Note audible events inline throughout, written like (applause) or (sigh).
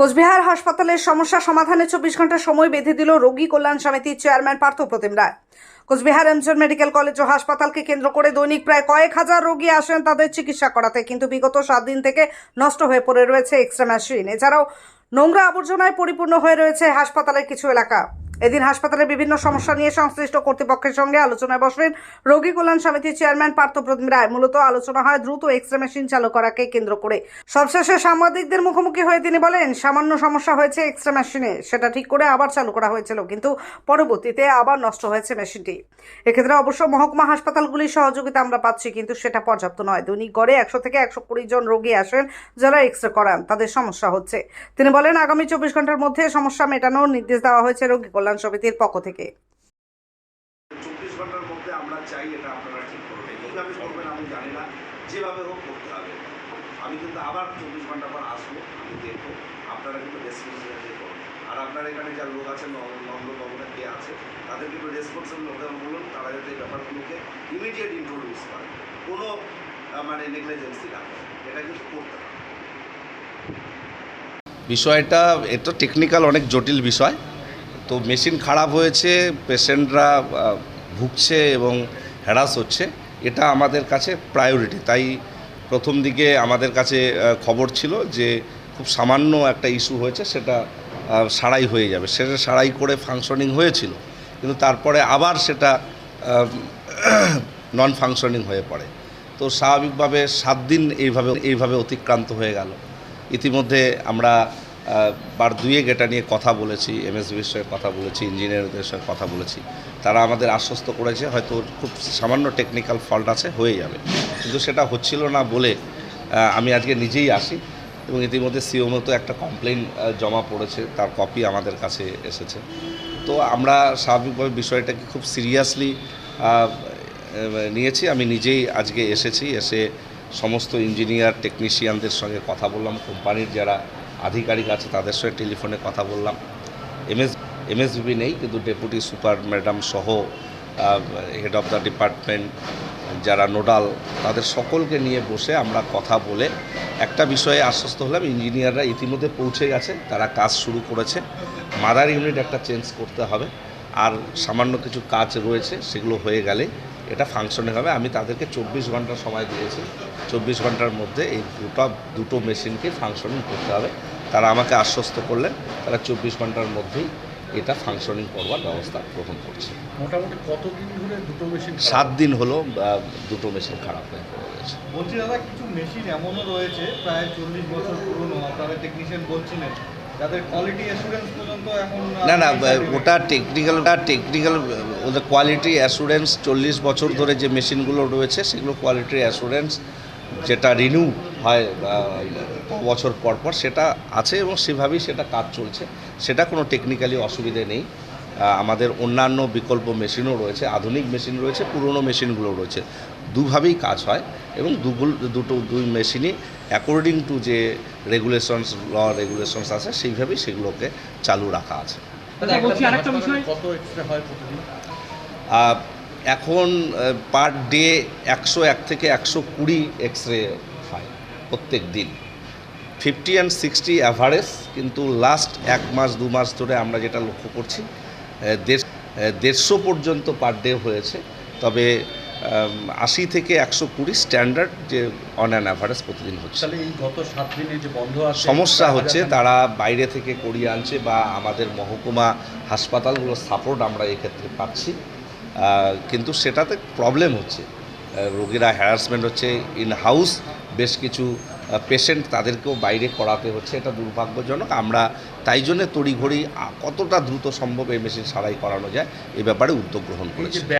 কোচবিহার হাসপাতালের সমস্যা সমাধানে চব্বিশ ঘণ্টা সময় বেঁধে দিল রোগী কল্যাণ সমিতির chairman Partha Pratim Roy. Coochbehar MJN medical college ও হাসপাতালকে কেন্দ্র করে দৈনিক প্রায় কয়েক হাজার রোগী আসেন তাদের চিকিৎসা করাতে, কিন্তু বিগত সাত দিন থেকে নষ্ট হয়ে পড়ে রয়েছে এক্স রে মেশিন। এছাড়াও নোংরা আবর্জনায় পরিপূর্ণ হয়ে রয়েছে হাসপাতালের কিছু এলাকা। এদিন হাসপাতালের বিভিন্ন সমস্যা নিয়ে সংশ্লিষ্ট কর্তৃপক্ষের সঙ্গে আলোচনায় বসলেন রোগী কল্যাণ সমিতির চেয়ারম্যান পার্থ প্রতিম রায়। মূলত আলোচনা হয় দ্রুত এক্সরে মেশিন চালু করাকে কেন্দ্র করে। সবশেষে সাংবাদিকদের মুখোমুখি হয়ে তিনি বলেন, সামান্য সমস্যা হয়েছে এক্সরে মেশিনে, সেটা ঠিক করে আবার চালু করা হয়েছিল, কিন্তু পরবর্তীতে আবার নষ্ট হয়েছে মেশিনটি। এক্ষেত্রে অবশ্য মহকুমা হাসপাতালগুলির সহযোগিতা আমরা পাচ্ছি, কিন্তু সেটা পর্যাপ্ত নয়। দৈনিক গড়ে একশো থেকে একশো কুড়ি জন রোগী আসেন যারা এক্সরে করান, তাদের সমস্যা হচ্ছে। তিনি বলেন, আগামী চব্বিশ ঘণ্টার মধ্যে সমস্যা মেটানোর নির্দেশ দেওয়া হয়েছে রোগী কল্যাণ সমিতির পক্ষ থেকে। চব্বিশ ঘণ্টার মধ্যে আমরা চাই এটা আপনারা ঠিক করবেন। কীভাবে করবেন আমি জানি না যেভাবে হোক করতে হবে। আমি কিন্তু আবার চব্বিশ ঘণ্টা পর আসব আমি দেখব। আপনারা কিন্তু রেসপন্সিবিলিটি আর আপনার এখানে যার লোক আছে কে তাদের কিন্তু রেসপন্সিবল বলুন তারা যাতে এই ব্যাপারগুলোকে ইমিডিয়েট ইন্ট্রোডিউস করে। কোনো মানে নেগলিজেন্সি না এটা কিন্তু করতে হবে। বিষয়টা এটা টেকনিক্যাল অনেক জটিল বিষয়। তো মেশিন খারাপ হয়েছে, পেশেন্টরা ভুগছে এবং হ্যারাস হচ্ছে, এটা আমাদের কাছে প্রায়োরিটি। তাই প্রথম দিকে আমাদের কাছে খবর ছিল যে খুব সামান্য একটা ইস্যু হয়েছে, সেটা সারাই হয়ে যাবে। সেটা সারাই করে ফাংশনিং হয়েছিল, কিন্তু তারপরে আবার সেটা নন ফাংশনিং (clears throat) হয়ে পড়ে। তো স্বাভাবিকভাবে সাত দিন এইভাবে এইভাবে অতিক্রান্ত হয়ে গেল। ইতিমধ্যে আমরা বার দুয়েক এটা নিয়ে কথা বলেছি এমএসবির সঙ্গে কথা বলেছি ইঞ্জিনিয়ারদের সঙ্গে কথা বলেছি। তারা আমাদের আশ্বস্ত করেছে, হয়তো খুব সামান্য টেকনিক্যাল ফল্ট আছে, হয়ে যাবে। কিন্তু সেটা হচ্ছিল না বলে আমি আজকে নিজেই আসি এবং ইতিমধ্যে সিওমো তো একটা কমপ্লেন জমা পড়েছে, তার কপি আমাদের কাছে এসেছে। তো আমরা স্বাভাবিকভাবে বিষয়টাকে খুব সিরিয়াসলি নিয়েছি। আমি নিজেই আজকে এসেছি, এসে সমস্ত ইঞ্জিনিয়ার টেকনিশিয়ানদের সঙ্গে কথা বললাম, কোম্পানির যারা আধিকারিক আছে, তাদের সঙ্গে টেলিফোনে কথা বললাম। এমএস এমএসবি নেই, কিন্তু ডেপুটি সুপার ম্যাডাম সহ হেড অফ দ্য ডিপার্টমেন্ট যারা নোডাল, তাদের সকলকে নিয়ে বসে আমরা কথা বলে একটা বিষয়ে আশ্বস্ত হলাম। ইঞ্জিনিয়াররা ইতিমধ্যে পৌঁছে গেছে, তারা কাজ শুরু করেছে। মাদার ইউনিট একটা চেঞ্জ করতে হবে, আর সামান্য কিছু কাজ রয়েছে, সেগুলো হয়ে গেলে এটা ফাংশনে হবে। আমি তাদেরকে চব্বিশ ঘণ্টা সময় দিয়েছি। চব্বিশ ঘণ্টার মধ্যে এই দুটো দুটো মেশিনকে ফাংশনিং করতে হবে। তারা আমাকে আশ্বস্ত করলেন তারা চব্বিশ ঘণ্টার মধ্যেই এটা ফাংশনিং করবার ব্যবস্থা গ্রহণ করছে। মোটামুটি কতদিন ধরে দুটো মেশিন সাত দিন হলো দুটো মেশিন খারাপ হয়ে গেছে। বলছি দাদা কিছু মেশিন এমনও রয়েছে প্রায় চল্লিশ বছর পুরনো। আপনারা টেকনিশিয়ান বলছিলেন। যাদের কোয়ালিটি অ্যাসুরেন্স পর্যন্ত এখন না না ওটা টেকনিক্যাল ওটা টেকনিক্যাল ওদের কোয়ালিটি অ্যাসুরেন্স চল্লিশ বছর ধরে যে মেশিনগুলো রয়েছে সেগুলো কোয়ালিটি অ্যাসুরেন্স যেটা রিনিউ হয় বছর পর পর সেটা আছে এবং সেভাবেই সেটা কাজ চলছে। সেটা কোনো টেকনিক্যালি অসুবিধে নেই। আমাদের অন্যান্য বিকল্প মেশিনও রয়েছে আধুনিক মেশিন রয়েছে পুরনো মেশিনগুলো রয়েছে। দুভাবেই কাজ হয় এবং দুগুলো দুটো দুই মেশিনই অ্যাকর্ডিং টু যে রেগুলেশনস ল রেগুলেশনস আছে সেইভাবেই সেগুলোকে চালু রাখা আছে। আহ, এখন পার ডে একশো এক থেকে একশো কুড়ি এক্স রে হয় প্রত্যেক দিন। ফিফটি অ্যান্ড সিক্সটি অ্যাভারেজ কিন্তু লাস্ট এক মাস দু মাস ধরে আমরা যেটা লক্ষ্য করছি দেড়- দেড়শো পর্যন্ত পার ডে হয়েছে। তবে আশি থেকে একশো কুড়ি স্ট্যান্ডার্ড যে অন অ্যান অ্যাভারেজ প্রতিদিন হচ্ছে। গত সাত দিনে যে বন্ধ সমস্যা হচ্ছে তারা বাইরে থেকে করিয়ে আনছে বা আমাদের মহকুমা হাসপাতালগুলোর সাপোর্ট আমরা এক্ষেত্রে পাচ্ছি। কিন্তু সেটাতে প্রবলেম হচ্ছে। রোগীরা হ্যারাসমেন্ট হচ্ছে ইন হাউস বেশ কিছু পেশেন্ট তাদেরকেও বাইরে করাতে হচ্ছে এটা দুর্ভাগ্যজনক। আমরা তাই জন্য তড়িঘড়ি কতটা দ্রুত সম্ভব এই মেশিন সারাই করানো যায় এ ব্যাপারে উদ্যোগ গ্রহণ করেছি।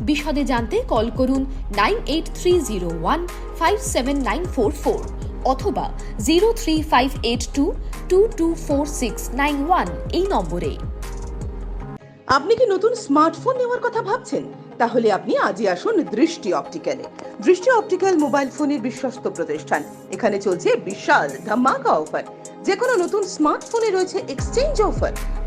বিশদে জানতে কল করুন nine eight three zero one five seven nine four four অথবা zero three five eight two two two four six nine one এই নম্বরে। আপনি কি নতুন স্মার্টফোন নেওয়ার কথা ভাবছেন? তাহলে আপনি আজই আসুন দৃষ্টি অপটিক্যালে। দৃষ্টি অপটিক্যাল মোবাইল ফোনের বিশ্বস্ত প্রতিষ্ঠান। এখানে চলছে বিশাল ধামাকা অফার। যে কোনো নতুন স্মার্টফোনে রয়েছে এক্সচেঞ্জ অফার।